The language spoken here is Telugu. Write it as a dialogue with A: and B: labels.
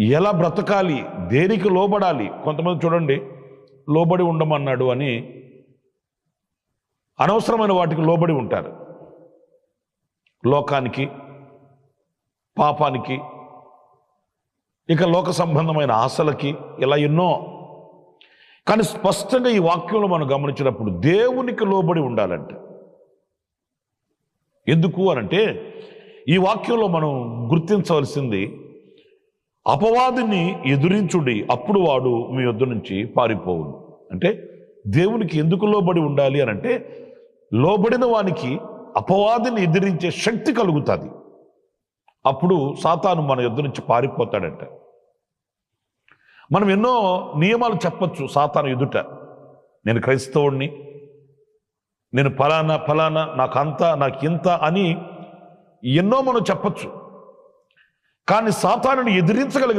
A: ఎలా బ్రతకాలి? దేనికి లోబడాలి? కొంతమంది చూడండి లోబడి ఉండమన్నాడు అని అనవసరమైన వాటికి లోబడి ఉంటారు. లోకానికి పాపానికి ఇక లోక సంబంధమైన ఆశలకి ఇలా ఎన్నో. కానీ స్పష్టంగా ఈ వాక్యంలో మనం గమనించినప్పుడు దేవునికి లోబడి ఉండాలంటే. ఎందుకు అనంటే ఈ వాక్యంలో మనం గుర్తించవలసింది అపవాదిని ఎదురించుడి అప్పుడు వాడు మీ వద్ద నుంచి పారిపోవును. అంటే దేవునికి ఎందుకు లోబడి ఉండాలి అని అంటే లోబడిన వానికి అపవాదిని ఎదిరించే శక్తి కలుగుతుంది. అప్పుడు సాతాను మన యొద్ద నుంచి పారిపోతాడంట. మనం ఎన్నో నియమాలు చెప్పచ్చు సాతాను ఎదుట. నేను క్రైస్తవుణ్ణి నేను ఫలానా ఫలానా నాకు అంత నాకు ఇంత అని ఎన్నో మనం చెప్పచ్చు. కానీ సాతానుని ఎదిరించగలిగిన